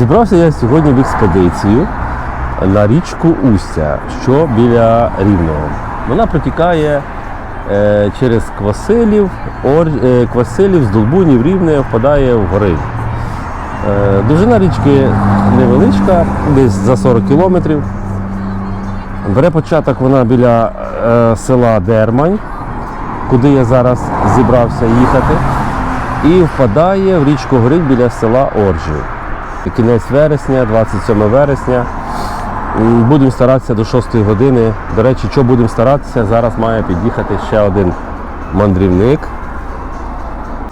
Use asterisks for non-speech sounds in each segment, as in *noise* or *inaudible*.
Зібрався я сьогодні в експедицію на річку Устя, що біля Рівного. Вона протікає е, через Квасилів, Ор, е, Квасилів, з Долбунів, Рівне впадає в гори. Е, довжина річки невеличка, десь за 40 кілометрів. Бере початок вона біля е, села Дермань, куди я зараз зібрався їхати, і впадає в річку Горить біля села Оржів. Кінець вересня, 27 вересня. Будемо старатися до 6 години. До речі, що будемо старатися, зараз має під'їхати ще один мандрівник.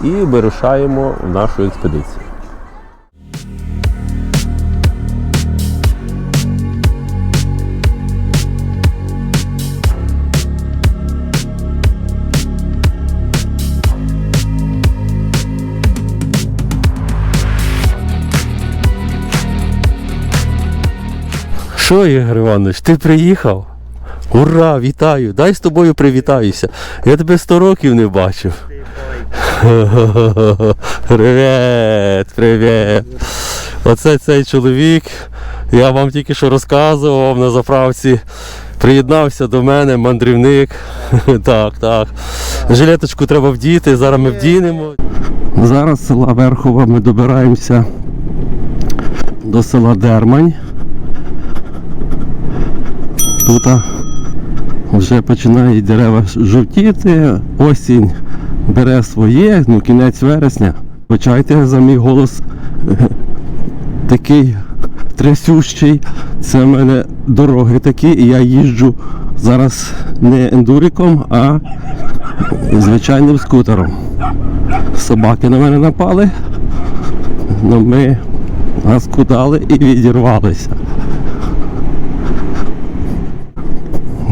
І вирушаємо в нашу експедицію. Що, Ігор Іванович, ти приїхав? Ура, вітаю! Дай з тобою привітаюся. Я тебе 100 років не бачив. Привіт, привіт. Оце цей чоловік. Я вам тільки що розказував на заправці. Приєднався до мене, мандрівник. *laughs* Так, так. Жилеточку треба вдіти, зараз ми вдінемо. Зараз з села Верхова ми добираємося до села Дермань. Тут вже починають дерева жовтіти, осінь бере своє, ну кінець вересня. Почайте за мій голос *laughs* такий трясющий. Це в мене дороги такі, і я їжджу зараз не ендуриком, а звичайним скутером. Собаки на мене напали, але ми наскудали і відірвалися.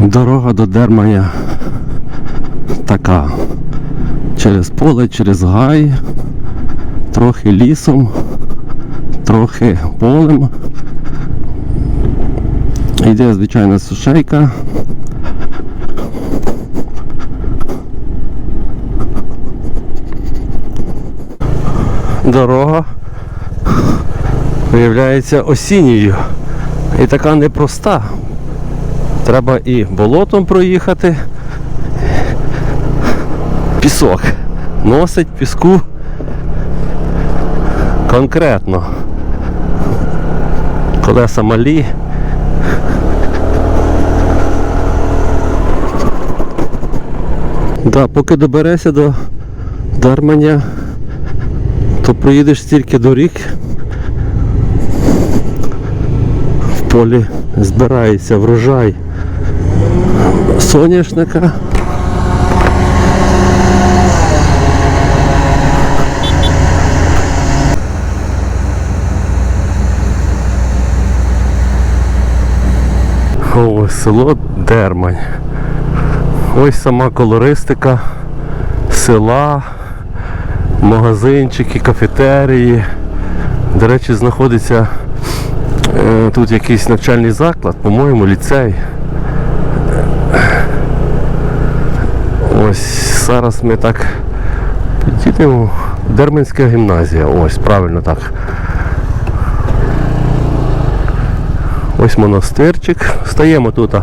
Дорога до Дерманя така. Через поле, через гай, трохи лісом, трохи полем. Йде звичайна сушейка. Дорога виявляється осінньою і така непроста. Треба і болотом проїхати. Пісок. Носить піску конкретно. Колеса малі. Да, поки доберешся до Дарманя, то проїдеш стільки доріг. В полі збирається врожай соняшника. Ось село Дермань. Ось сама колористика села, магазинчики, кафетерії. До речі, знаходиться е, тут якийсь навчальний заклад, по-моєму, ліцей. Ось зараз ми так підійдемо. Дерменська гімназія. Ось, правильно так. Ось монастирчик. Стаємо тут.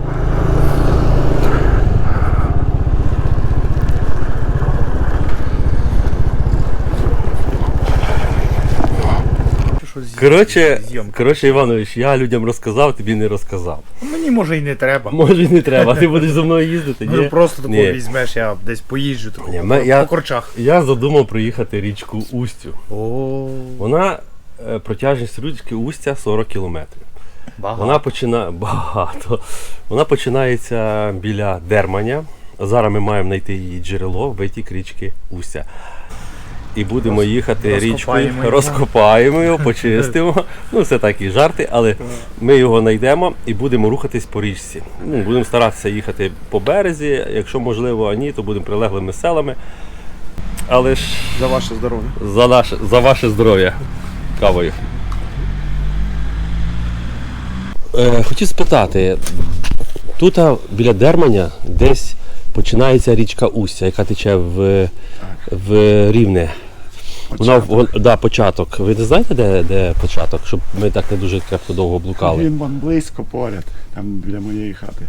Коротше, коротше, Іванович, я людям розказав, тобі не розказав. Мені може і не треба. Може і не треба, ти будеш *laughs* зі мною їздити. Ні? просто таку Ні. візьмеш, я десь поїжджу таку, Ні, по, я- по корчах. Я задумав проїхати річку Устю. О, Вона е, протяжність річки Устя 40 кілометрів. багато. Вона починає *laughs* багато. Вона починається біля Дерманя. Зараз ми маємо знайти її джерело, витік річки Устя. І будемо Роз- їхати річкою, розкопаємо його. *laughs* почистимо. Ну, це такі жарти, але ми його знайдемо і будемо рухатись по річці. Ну, будемо старатися їхати по березі, якщо можливо, а ні, то будемо прилеглими селами. Але ж За ваше здоров'я. за, наше, за ваше здоров'я кавою. Е, хотів спитати, тут біля Дерманя десь починається річка Устя, яка тече в, в Рівне. Вона, вон, да, початок. Ви не знаєте, де, де початок? Щоб ми так не дуже крепко довго блукали. Він вон близько поряд, там біля моєї хати.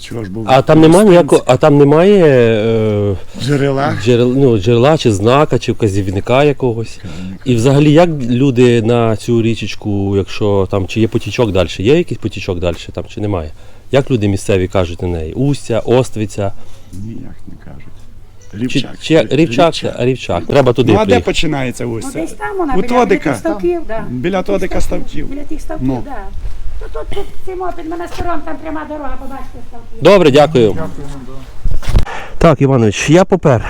Чого ж був? А там немає ніякого, а там немає е, джерела. джерел, ну, джерела чи знака, чи вказівника якогось. І взагалі, як люди на цю річечку, якщо там чи є потічок далі, є якийсь потічок далі там чи немає? Як люди місцеві кажуть на неї? Устя, Оствиця, Ніяк не кажуть. Чи, Рівчак. чи рівчак, рівчак. Треба туди Ну а де приїхати. починається Ну, ось це? десь там вона, У біля, біля Тодика. ставків, да. Біля Тих Тодика ставків. Біля тих ставків, Ну. да. Ну, тут, тут цим під монастиром, там пряма дорога, побачите ставки. Добре, дякую. Так, Іванович, я попер.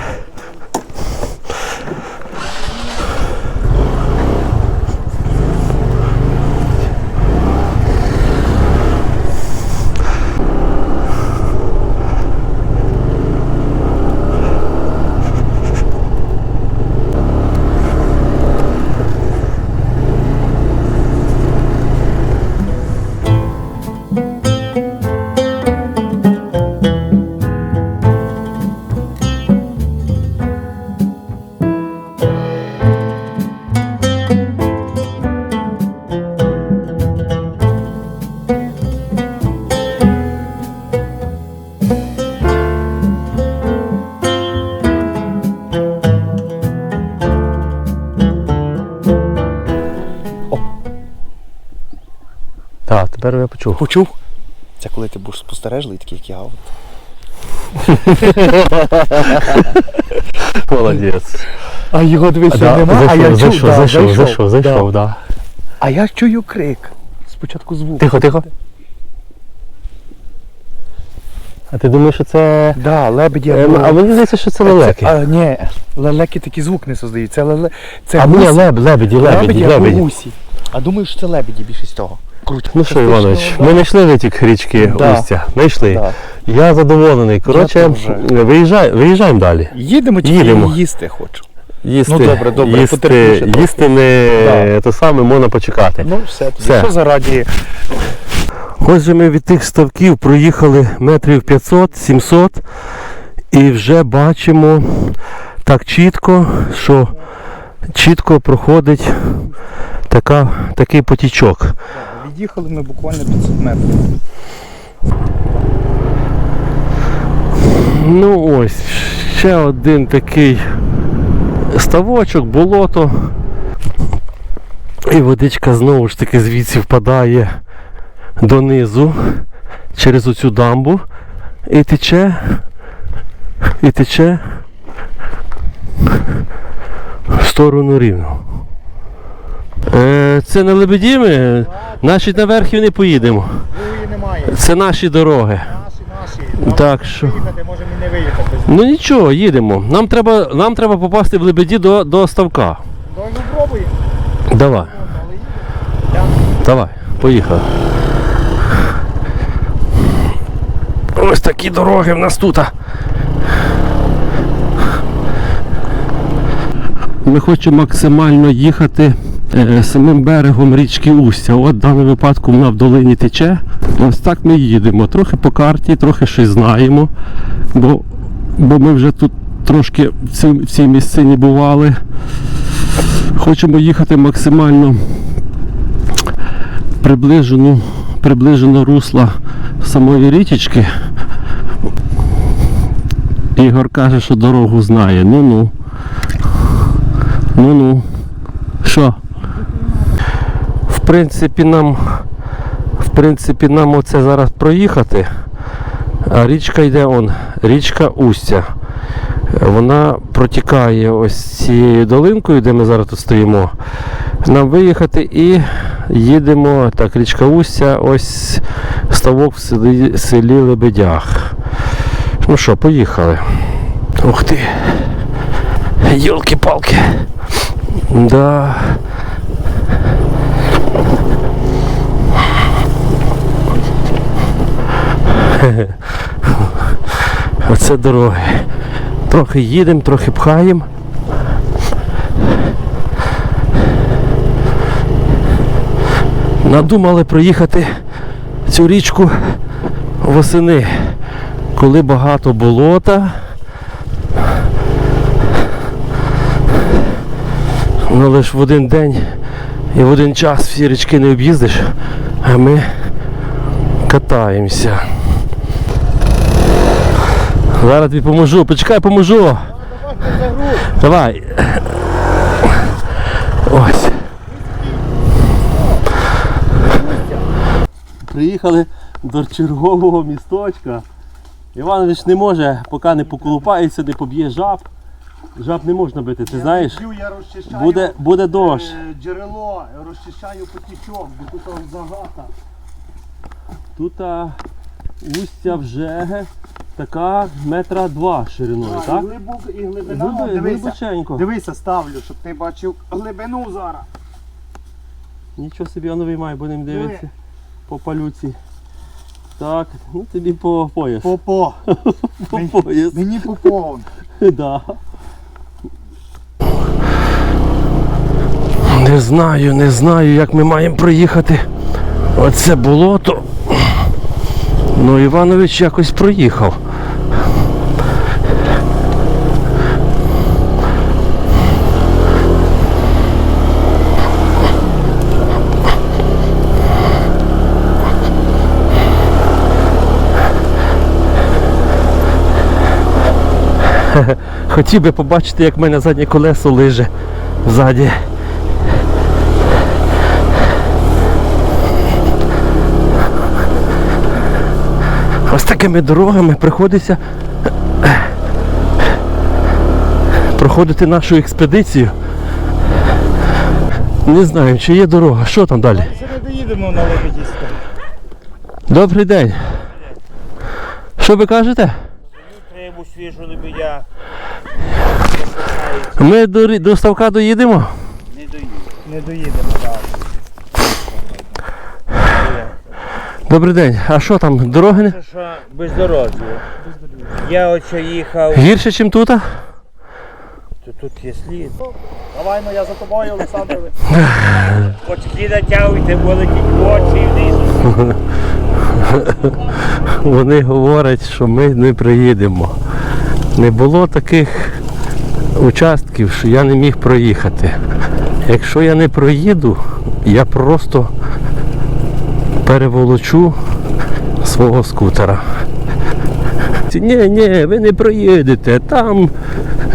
Тепер я почув. Почув? Це коли ти будеш спостережливий, такий як я. от. *laughs* Молодець. А його дивися Да, нема, а я чув, да, зайшов, зайшов, зайшов, да. А я чую крик. Спочатку звук. Тихо, тихо. А ти думаєш, що це. Да, лебеді Ем, або... а мені здається, що це лелеки. А, ні, лелеки такий звук не создають. Це, леле... це А ні, гусь, леб, лебеді, лебеді, лебеді або гусі. А думаю, що це лебеді більшість того. Круто. Ну що, Іванович, да. ми знайшли витік річки Да. Устя. Знайшли. Да. Я задоволений. Коротше, теж. виїжджай, виїжджаємо далі. Їдемо чи Їдемо. їсти хочу. Їсти, Ну, добре, добре, їсти, трохи. їсти не Да. то саме, можна почекати. Ну все, тоді Все. що зараді. Ось же ми від тих ставків проїхали метрів 500-700 і вже бачимо так чітко, що чітко проходить така, такий потічок. Від'їхали ми буквально 500 метрів. Ну ось, ще один такий ставочок, болото. І водичка знову ж таки звідси впадає донизу через оцю дамбу і тече, і тече в сторону рівно. Е, це не лебеді ми, значить наверх і не поїдемо. Це наші дороги. Наші, наші. Так що. Може не виїхати. Ну нічого, їдемо. Нам треба, нам треба попасти в лебеді до, до ставка. Давай ну пробуємо. Давай. Давай, поїхали. Ось такі дороги в нас тут. Ми хочемо максимально їхати самим берегом річки Устя. От в даному випадку вона в долині тече. Ось так ми їдемо. Трохи по карті, трохи щось знаємо. Бо, бо ми вже тут трошки в цій, в цій місцині бували. Хочемо їхати максимально приближено, приближено русла самої річечки. Ігор каже, що дорогу знає. Ну-ну. Ну-ну. Що? Принципі, нам. В принципі, нам оце зараз проїхати. А річка йде он. Річка Устя. Вона протікає ось цією долинкою, де ми зараз тут стоїмо. Нам виїхати і їдемо. Так, річка Устя, ось ставок в селі, селі Лебедях. Ну що, поїхали. Ух ти. Йолки-палки. Да. *laughs* Оце дороги. Трохи їдемо, трохи пхаємо. Надумали проїхати цю річку восени, коли багато болота. Ну лише в один день і в один час всі річки не об'їздиш, а ми катаємося. Зараз тобі поможу, почекай, поможу. Давай. Ось. Приїхали до чергового місточка. Іванович не може, поки не поколупається, не поб'є жаб. Жаб не можна бити, ти знаєш? Я розчищаю Буде, буде дощ. е, джерело, розчищаю потічок, бо тут загата. Тут а, устя вже така метра два шириною, так? І, глибок, і глибина. Глиби- О, дивися, глибоченько. дивися, ставлю, щоб ти бачив глибину зараз. Нічого собі воно виймає, бо ним дивиться по палюці. Так, ну тобі по пояс. Попо. По *laughs* пояс. Мені попо. *laughs* Да. Не знаю, не знаю, як ми маємо проїхати. Оце болото. Ну, Іванович якось проїхав. *laughs* Хотів би побачити, як в мене заднє колесо лиже ззаді. Ось такими дорогами приходиться проходити нашу експедицію. Не знаю, чи є дорога. Що там далі? Не доїдемо на Лебедівську. Добрий день. Що ви кажете? Свіжу лебедя. Ми до, до ставка доїдемо? Не доїдемо, так. Добрий день. А що там? Дороги не? Що бездорожжя. Я оце їхав, Гірше, ніж тут? то тут є слід. Давай, ну я за тобою, Олександрович. *laughs* Очки натягуйте, бо летіть в очі вниз. Вони говорять, що ми не приїдемо. Не було таких участків, що я не міг проїхати. Якщо я не проїду, я просто переволочу свого скутера. Ні, ні, ви не проїдете, там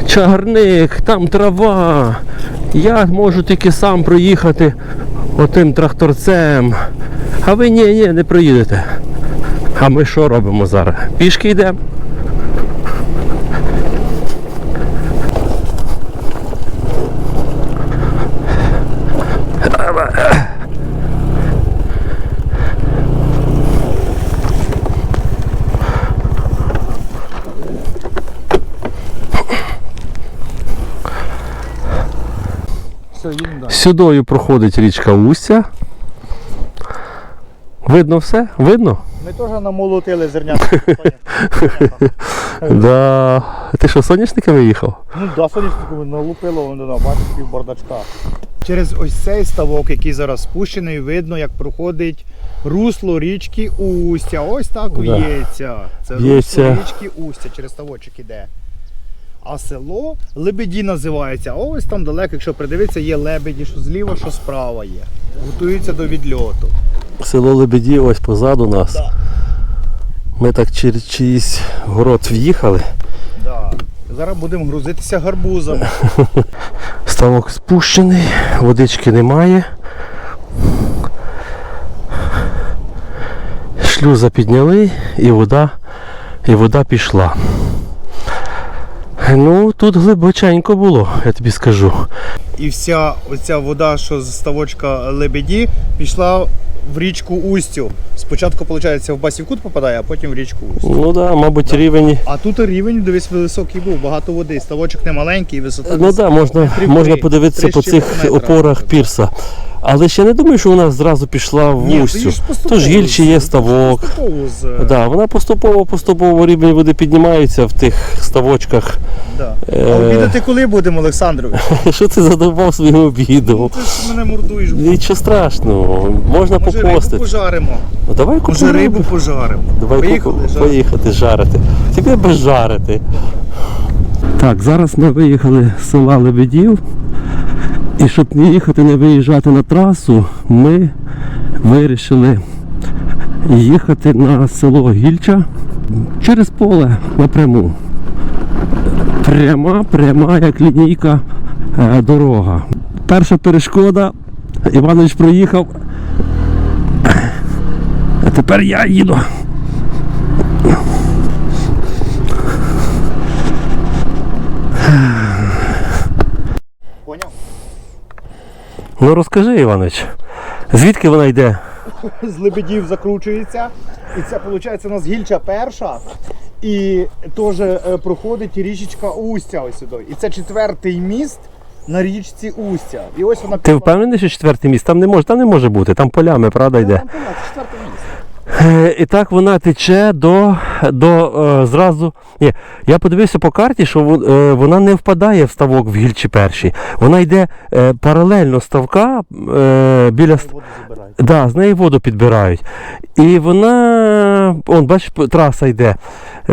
чагарник, там трава. Я можу тільки сам проїхати отим тракторцем. А ви ні, ні, не проїдете. А ми що робимо зараз? Пішки йдемо. Все, їдемо далі. Сюдою проходить річка Устя. Видно все? Видно? Ми теж намолотили зернятку. *laughs* Да. Ти що, соняшниками їхав? Ну да, соняшнику налупило, воно бачиш, пів бардачка. Через ось цей ставок, який зараз спущений, видно, як проходить русло річки Устя. Ось так Да. в'ється. Це В'ється. русло річки Устя, через ставочок іде. А село Лебеді називається. А ось там далеко, якщо придивитися, є лебеді, що зліва, що справа є. Готуються до відльоту. Село Лебеді ось позаду нас. Да. Ми так через чиїсь город в'їхали. Да. Зараз будемо грузитися гарбузами. *laughs* Ставок спущений, водички немає. Шлюза підняли і вода, і вода пішла. Ну, тут глибоченько було, я тобі скажу. І вся оця вода, що з ставочка Лебеді, пішла в річку Устю. Спочатку, виходить, в Басівкут попадає, а потім в річку Устю. Ну так, да, мабуть, рівень. А тут рівень дивись високий був, багато води. Ставочок не маленький, висота. Ну так, да, можна, Метрів можна подивитися три по цих метра. опорах пірса. Але ще не думаю, що вона зразу пішла в Ні, устю. Тож гірче є ставок. Поступово з... Да, вона поступово поступово рівень води піднімається в тих ставочках. Да. Е. А обідати коли будемо, Олександрович? *laughs* Що ти задовбав своїм обідом? Ти ж мене мордуєш. Нічого страшного, можна Може рибу попостити. пожаримо. Ну, давай Може рибу пожаримо. Давай Поїхали, купимо, жаримо. поїхати жарити. Тобі без жарити. Так, зараз ми виїхали з села Лебедів. І щоб не їхати, не виїжджати на трасу, ми вирішили їхати на село Гільча через поле напряму. Пряма, пряма, як лінійка е, дорога. Перша перешкода. Іванович проїхав. А тепер я їду. Ну розкажи, Іванович, звідки вона йде? З лебедів закручується. І це виходить у нас гільча перша. І теж е, проходить річечка Устя ось сюди. І це четвертий міст на річці Устя. І ось вона Ти впевнений, що четвертий міст? Там не може, там не може бути, там полями, правда, йде. Там поняв, це І так вона тече до, до е, зразу. Ні, я подивився по карті, що е, вона не впадає в ставок в гільчі перші. Вона йде е, паралельно ставка е, біля з неї воду підбирають. І вона, он, бачиш, траса йде.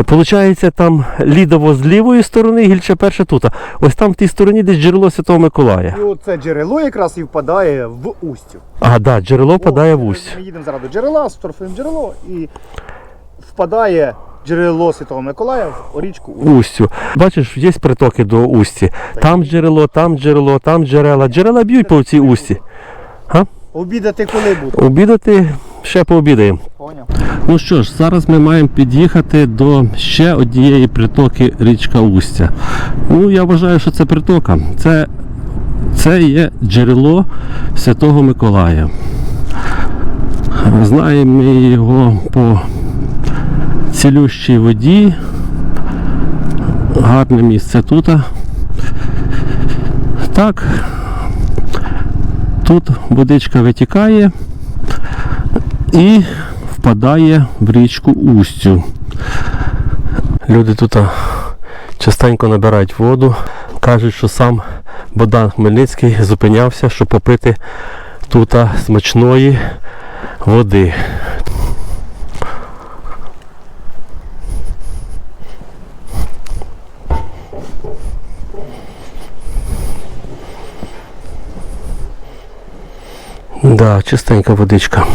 Получається, там лідово з лівої сторони, гільча перша тут. Ось там в тій стороні десь джерело Святого Миколая. І оце джерело якраз і впадає в Устю. А, да, джерело впадає в усть. Ми їдемо зараз до джерела, сфотографуємо джерело і впадає джерело Святого Миколая в річку Устю. Бачиш, є притоки до усті. Там джерело, там джерело, там джерела. Джерела б'ють по цій усті. Обідати коли буде? Обідати ще пообідаємо. Поняв. Ну що ж, зараз ми маємо під'їхати до ще однієї притоки річка Устя. Ну, я вважаю, що це притока. Це, це є джерело Святого Миколая. Знаємо ми його по цілющій воді. Гарне місце тут. Так, тут водичка витікає і впадає в річку Устю. Люди тут частенько набирають воду. Кажуть, що сам Богдан Хмельницький зупинявся, щоб попити тут смачної води. Да, чистенька водичка.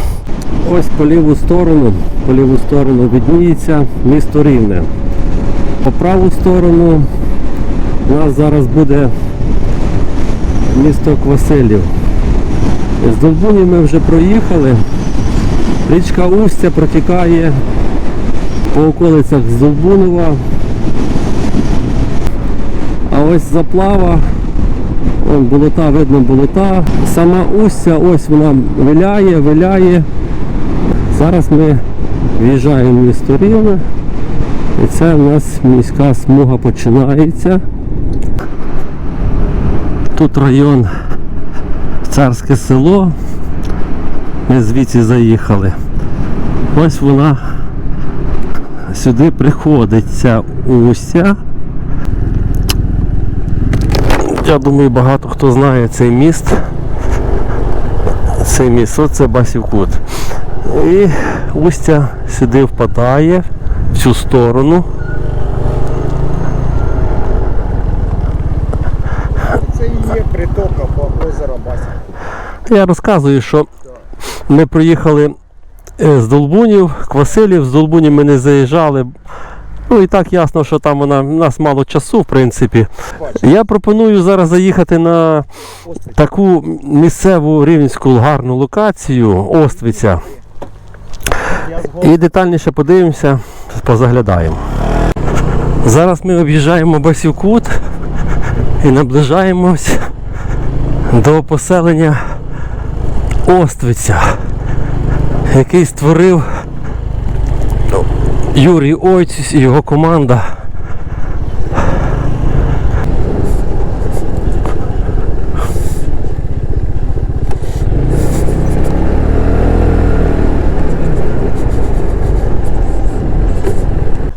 Ось по ліву сторону, по ліву сторону відніється місто Рівне. По праву сторону у нас зараз буде місто Квасилів. З Долбуні ми вже проїхали. Річка Устя протікає по околицях з Долбунова. А ось заплава Вон болота, видно болота. Сама устя, ось вона виляє, виляє. Зараз ми в'їжджаємо в місто Рівне. І це у нас міська смуга починається. Тут район Царське село. Ми звідси заїхали. Ось вона сюди приходить ця устя. Я думаю, багато хто знає цей міст. Цей міст, оце Басівкут. І устя сюди впадає в цю сторону. Це і є притока по озера Бася. Я розказую, що ми приїхали е, з Долбунів, Квасилів, з Долбунів ми не заїжджали. Ну і так ясно, що там вона, у нас мало часу, в принципі. Я пропоную зараз заїхати на таку місцеву рівненську гарну локацію Оствиця. І детальніше подивимося, позаглядаємо. Зараз ми об'їжджаємо Басівкут і наближаємось до поселення Оствиця, який створив Юрій Ойціс і його команда.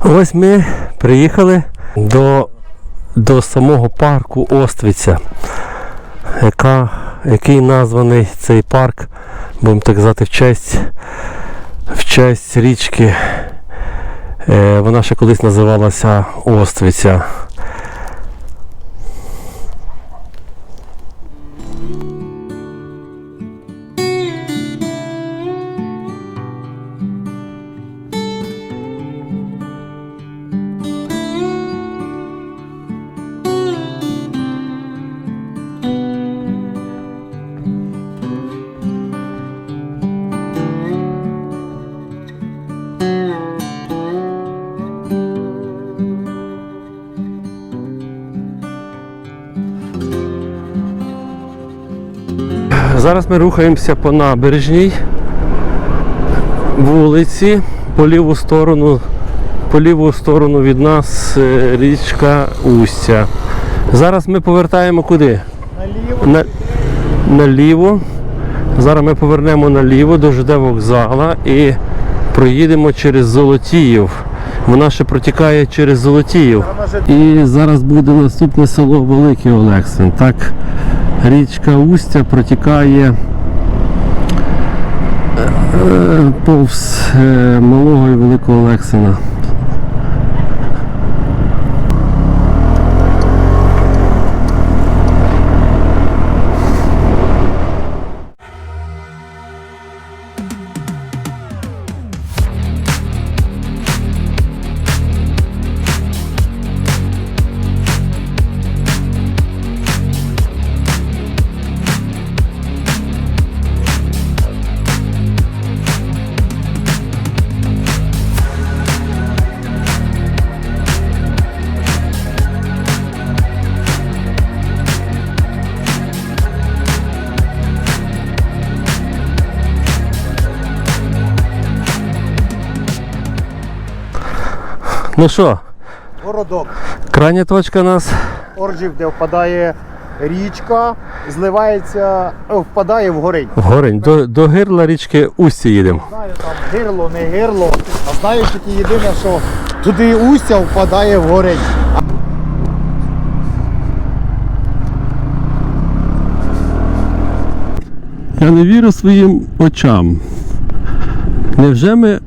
Ось ми приїхали до, до самого парку Оствиця, яка, який названий цей парк, будемо так казати, в честь, в честь річки. Е, вона ще колись називалася Оствиця. Зараз ми рухаємося по набережній вулиці, по ліву сторону, по ліву сторону від нас е, річка Устя. Зараз ми повертаємо куди? Наліво. На, наліво. Зараз ми повернемо наліво до ЖД вокзала і проїдемо через Золотіїв. Вона ще протікає через Золотіїв. І зараз буде наступне село Великий Олексин. Так, річка Устя протікає е, повз е, малого і великого Олексина. Ну що, Городок. крайня точка у нас Орджів, де впадає річка, зливається, е, впадає в горинь. Горень. До, до гирла річки Устя їдемо. Знаю, там гирло, не гирло. А знаю тільки єдине, що туди устя впадає в горинь. Я не вірю своїм очам. Невже ми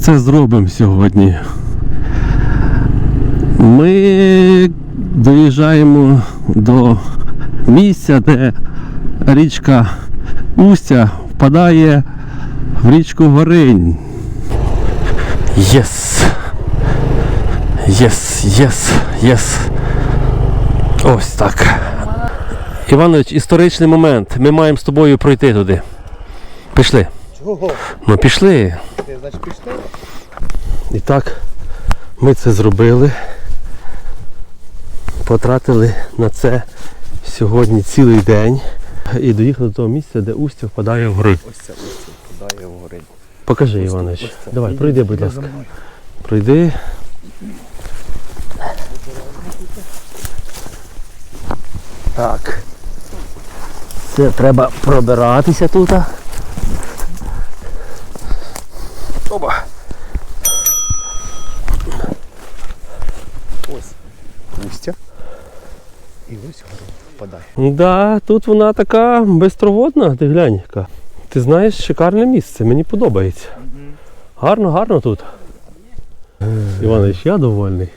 це зробимо сьогодні? Ми доїжджаємо до місця, де річка Устя впадає в річку Горинь. Єс! Єс, єс, єс. Ось так. Іванович, історичний момент. Ми маємо з тобою пройти туди. Пішли. Чого? Ну пішли. Ти, значить, пішли? І так, ми це зробили. Потратили на це сьогодні цілий день. І доїхали до того місця, де устя впадає в гори. Ось це устя впадає в горинь. Покажи, Іванович. Давай, пройди, будь ласка. Пройди. Так. Це треба пробиратися тут. Оба. Ось устя. І ось горинь впадає. Да, тут вона така безтроводна, ти глянь яка. Ти знаєш, шикарне місце, мені подобається. Гарно, гарно тут. Іванович, я довольний.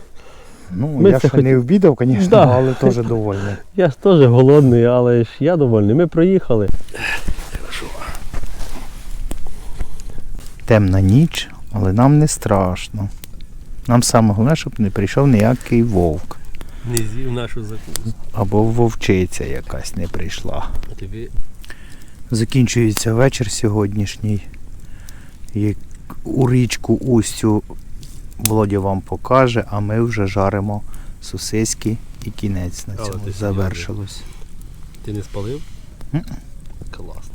Ну, Ми я ще хоч- не обідав, звісно, Да. але теж довольний. *laughs* Я ж теж голодний, але ж я довольний. Ми проїхали. Темна ніч, але нам не страшно. Нам саме головне, щоб не прийшов ніякий вовк. Не з'їв нашу закуску. Або вовчиця якась не прийшла. Тобі Закінчується вечір сьогоднішній. І у річку Устю Володя вам покаже, а ми вже жаримо сосиски і кінець на Але цьому ти завершилось. ти не спалив? Класно.